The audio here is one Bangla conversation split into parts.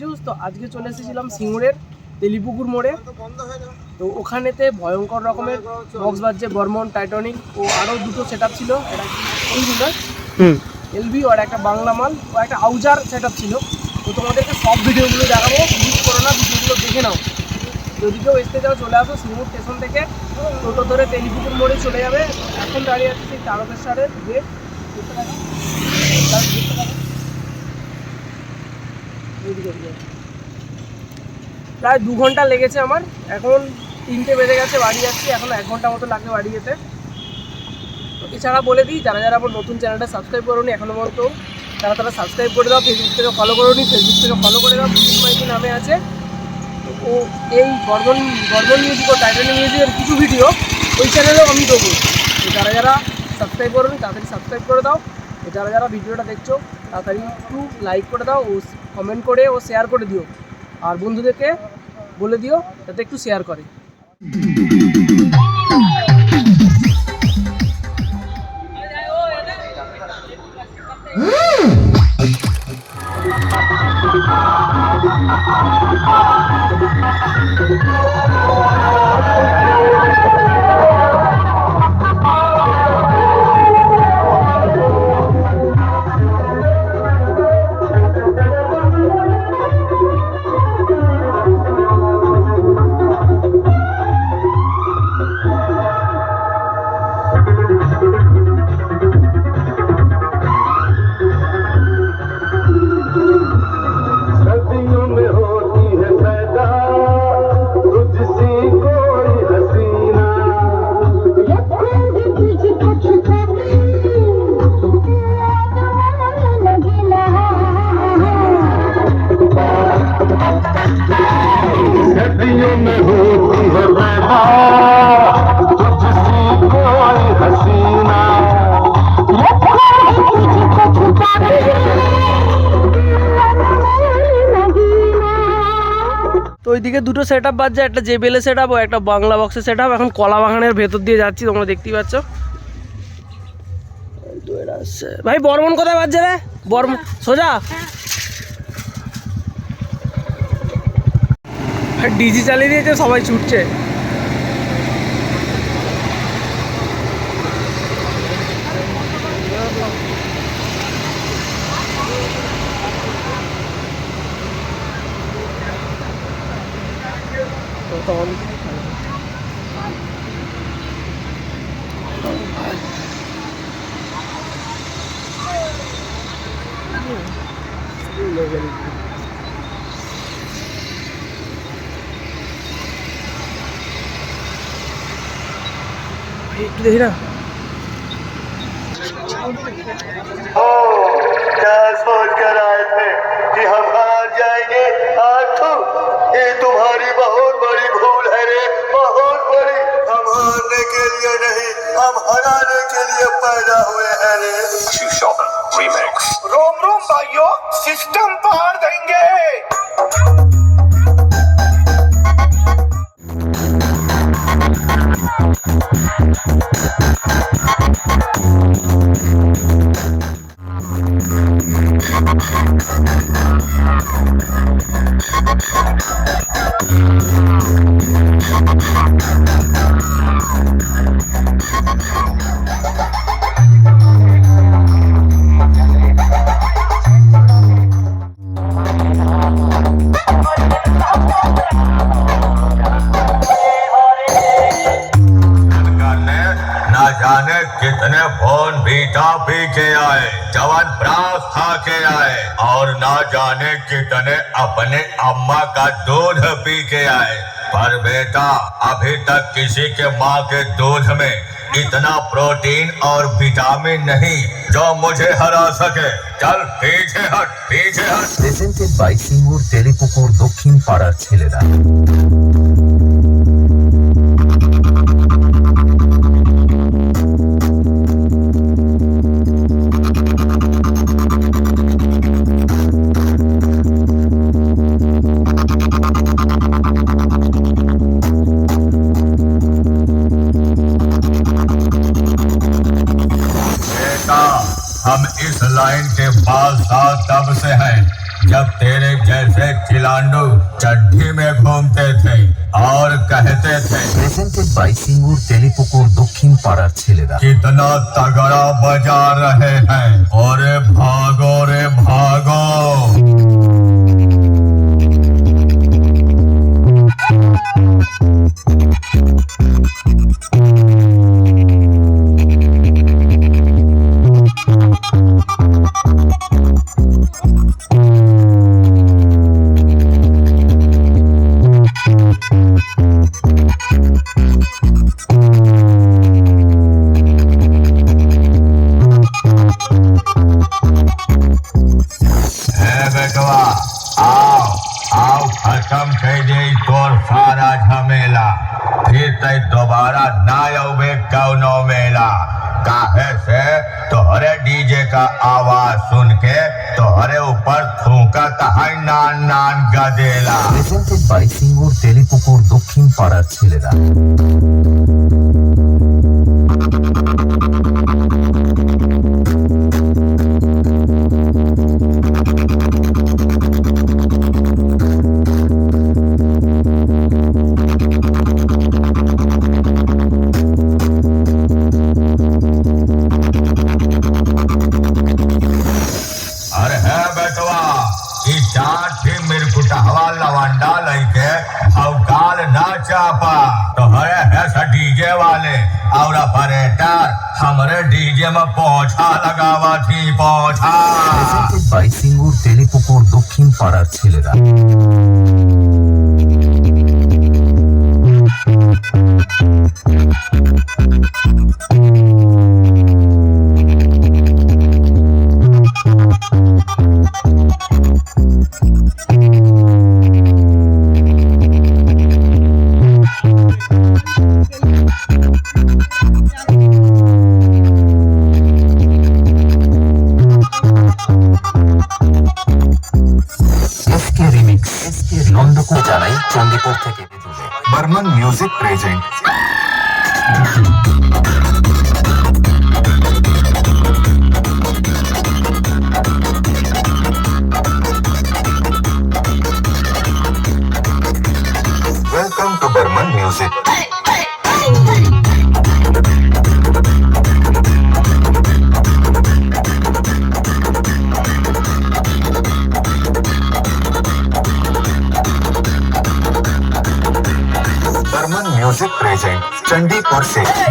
জুস তো আজকে চলে এসেছিলাম সিঙ্গুরের তেলিপুকুর মোড়ে। তো ওখানেতে ভয়ঙ্কর রকমের বক্স বাজছে বর্মন টাইটনিক ও আরও দুটো সেট ছিল। এটা এলবি আর একটা বাংলা মাল ও একটা আউজার সেট ছিল। তো তোমাদেরকে সব ভিডিওগুলো দেখাবো মিস করো না ভিডিওগুলো দেখে নাও। যদি কেউ আসতে চাও চলে আসো সিঙ্গুর স্টেশন থেকে। টোটো ধরে তেলিপুকুর মোড়ে চলে যাবে। এখন দাঁড়িয়ে আছে সেই তারকেশ্বরের গেট দেখতে পাচ্ছ? তার গেটটা দেখো। এইদিকে, এইদিকে। প্রায় দু ঘণ্টা লেগেছে আমার। এখন তিনটে বেজে গেছে, বাড়ি যাচ্ছি। এখন এক ঘণ্টা মতো লাগবে বাড়ি যেতে। এছাড়া বলে দিই, যারা যারা আমার নতুন চ্যানেলটা সাবস্ক্রাইব করোনি এখনও পর্যন্ত, তারা তারা সাবস্ক্রাইব করে দাও। ফেসবুক থেকে ফলো করোনি ফেসবুক থেকে ফলো করে দাও। বিদ্যুৎ মাইকি নামে আছে। ও, এই গর্বন গর্বন মিউজিক ও টাইটানিক মিউজিকের কিছু ভিডিও ওই চ্যানেলেও আমি দেবো। যারা যারা সাবস্ক্রাইব করোনি, তাড়াতাড়ি সাবস্ক্রাইব করে দাও। যারা যারা ভিডিওটা দেখছ তাড়াতাড়ি একটু লাইক করে দাও, ও কমেন্ট করে, ও শেয়ার করে দিও। আর বন্ধুদেরকে বলে দিও, যাতে একটু শেয়ার করে। ওইদিকে দুটো সেট আপ বাজছে একটা জেবেলে সেট আপ ও একটা বাংলা বক্সের সেট আপ এখন কলা বাগানের ভেতর দিয়ে যাচ্ছি, তোমরা দেখতেই পাচ্ছ। ভাই, বর্মন কোথায় বাজছে রে? বর্মন সোজা? ডিজি চালিয়ে দিয়েছে, সবাই ছুটছে। हाँ, क्या सोच कर आए थे कि हम हार जाएँगे? आठू ये तुम्हारी बहुत बड़ी भूल है रे बहुत बड़ी हम हारने के लिए नहीं, हम हराने के लिए पैदा हुए हैं रे। Shoppen रोम रोम भाइयों सिस्टम पार देंगे। आए जवान ब्रास खा के आए और न जाने कितने अपने अम्मा का दूध पी के आए पर बेटा अभी तक किसी के माँ के दूध में इतना प्रोटीन और विटामिन नहीं जो मुझे हरा सके चल पीछे हट पीछे हट প্রেজেন্টেড বাই সিঙ্গুর তেলিপুকুর দক্ষিণ পাড়ার ছেলেরা बेटा हम इस लाइन के पास तब से हैं जब तेरे जैसे खिलांडू चड्ढी में घूमते थे और कहते थे প্রেজেন্টেড বাই সিঙ্গুর তেলিপুকুর দক্ষিণ পাড়ার ছেলেরা कितना तगड़ा बजा रहे हैं और भागो रे भागो প্রেজেন্টেড বাই সিঙ্গুর তেলিপুকুর দক্ষিণ পাড়ার ছেলেরা हमरे डीजे में पहुंचा लगावा थी पहुंचा প্রেজেন্টেড বাই সিঙ্গুর তেলিপুকুর দক্ষিণ পাড়ার ছেলেরা রিমিক্স নন্দকুমার জানাই চণ্ডীপুর থেকে বর্মন মিউজিক প্রেজেন্ট Perfect.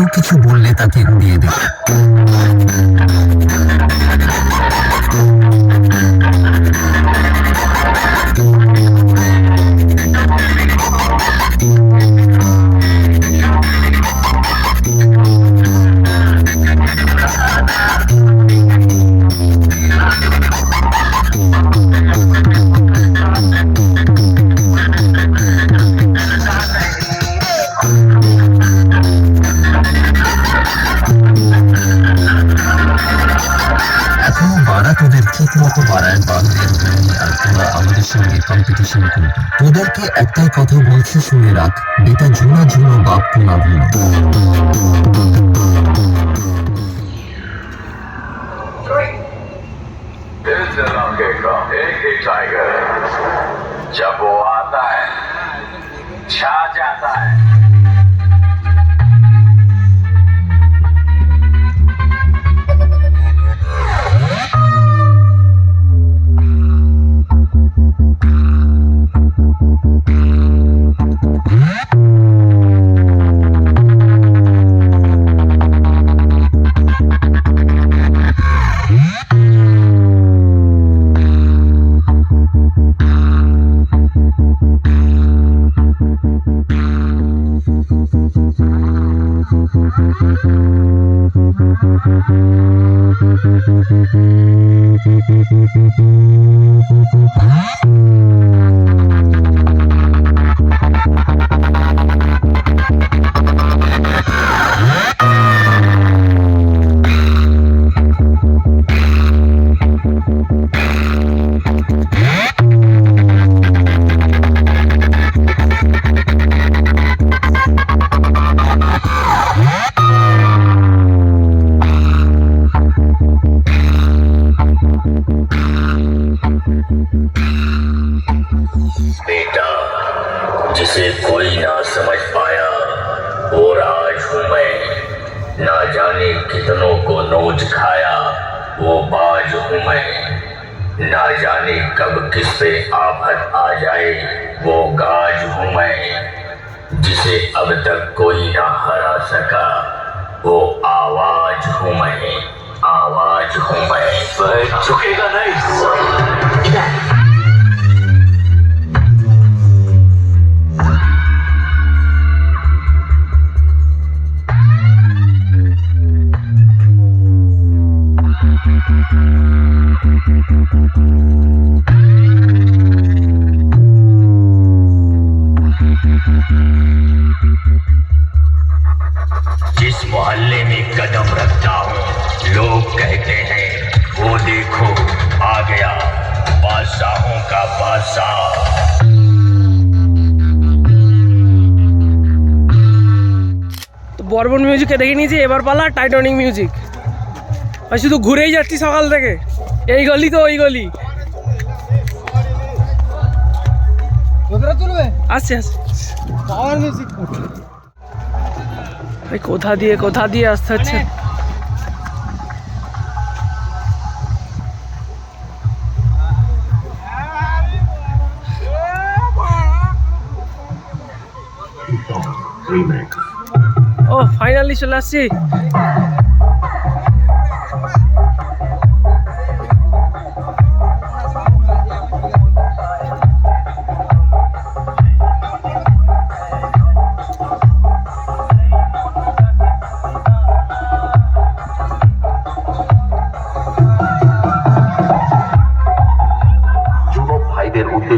কেউ কিছু বললে তাকে উড়িয়ে দেবে। সঙ্গে কম্পিটিশন করি তোদেরকে একটাই কথা বলছি, শুনে রাখ। বেটা ঝুনা ঝুনো বাপ, পোনা ভুনা। कोई ना समझ पाया वो राज हूँ मैं ना जाने कितनों को नोच खाया वो बाज हूँ मैं। ना जाने कब किस पे आफत आ जाए वो गाज हूँ मैं। जिसे अब तक कोई ना हरा सका वो आवाज़ हूँ मैं। आवाज़ हूँ मैं झुकेगा नहीं जिस मोहल्ले में कदम रखता हूँ लोग कहते हैं वो देखो आ गया बादशाहों का बादशाह তো বর্বন মিউজিকে দেখে নিয়েছি এবার পালা টাইটানিক মিউজিক আর শুধু ঘুরেই যাচ্ছি সকাল থেকে। এই গলি তো ওই গলি। আসছে আসছে। কোথা দিয়ে কোথা দিয়ে আসতে হচ্ছে? ও ফাইনালি চলে আসছি।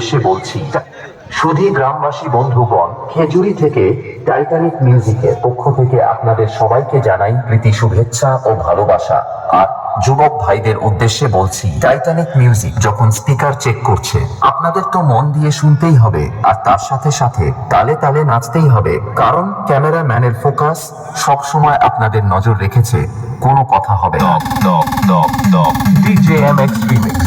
উদ্দেশ্যে বলছি, সুধী গ্রামবাসী বন্ধুগণ, খেজুরি থেকে টাইটানিক মিউজিকের পক্ষ থেকে আপনাদের সবাইকে জানাই প্রীতি, শুভেচ্ছা ও ভালোবাসা। আর যুবক ভাইদের উদ্দেশ্যে বলছি, টাইটানিক মিউজিক যখন স্পিকার চেক করছে, আপনাদের তো মন দিয়ে শুনতেই হবে, আর তার সাথে সাথে তালে তালে নাচতেই হবে। কারণ ক্যামেরাম্যানের ফোকাস সব সময় আপনাদের নজর রেখেছে, কোনো কথা হবে DJ M X remix.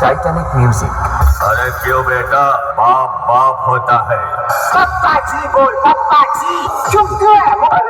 Titanic music अरे क्यों बेटा? बाप बाप होता है। पप्पा जी बोल पप्पा जी। चुप क्यों है?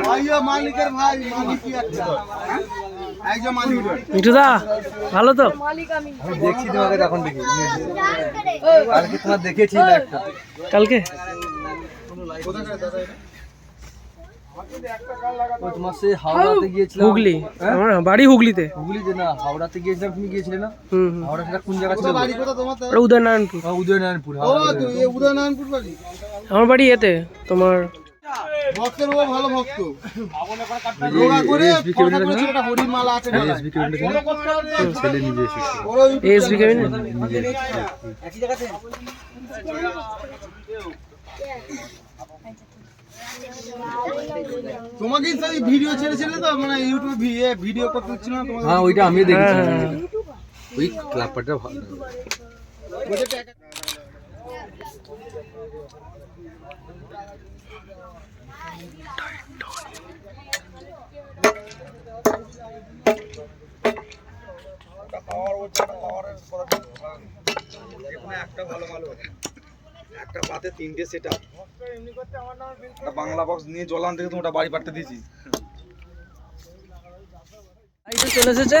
ভাইও মালিকের ভাই মালিকই একটা? একজন মালিক। মিঠুদা ভালো তো? দেখছি তোমাকে তখন দেখি। কালকে তোমার দেখেছি একটা। কালকে? তোমার হাওড়াতে গিয়েছিলাম। হুগলি। হ্যাঁ? আমার বাড়ি হুগলিতে। হুগলিতে না হাওড়াতে গিয়েছিলাম তুমি গিয়েছিলে না? হুম হুম। হাওড়া সেটা কোন জায়গা ছিল বাড়ি কোথা তোমার ওটা উদয়নারায়ণপুর। উদয়নারায়ণপুর ও তো উদয়নারায়ণপুর বাড়ি? আমার বাড়ি এতে তোমার ভক্তের ও ভালো ভক্ত। করে আছে তোমাকে সেই ভিডিও ছেড়েছিলে তো মানে ইউটিউবে ভিডিও করতে হচ্ছিল না তোমার হ্যাঁ ওইটা আমি দেখেছি। হ্যাঁ, ওই ক্লাবটা ভালো। একটা পাতে তিনটে সেট একটা বাংলা বক্স নিয়ে জল আনতে গেছে, ওটা বাড়ি পাঠতে দিয়েছি চলে এসেছে।